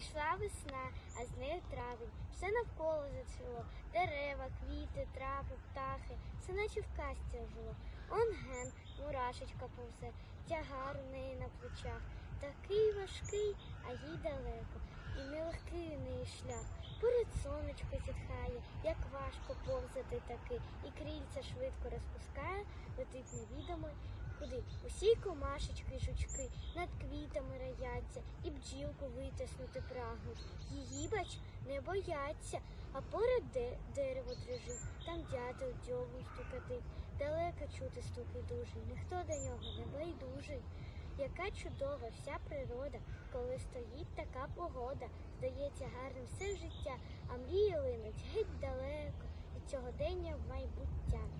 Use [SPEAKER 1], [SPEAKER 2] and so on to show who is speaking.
[SPEAKER 1] Прийшла весна, а з нею травень. Все навколо зацвіло. Дерева, квіти, трави, птахи. Все наче в казці жило. Он ген, мурашечка повзе, тягар у неї на плечах. Такий важкий, а їй далеко. І нелегкий у неї шлях. Поряд сонечко зітхає, як важко повзати таки, і крильця швидко розпускає, летить невідомо куди. Усі комашечки жучки над квітами рояться, і бджілку витиснути прагнуть. Її, бач, не бояться, а поряд де дерево дрижить, там дятел дзьобом стукатить. Далеко чути стуки дужий, ніхто до нього не байдужий. Яка чудова вся природа, коли стоїть така погода, здається гарним все життя, а мрії линуть геть далеко від цього дення в майбуття.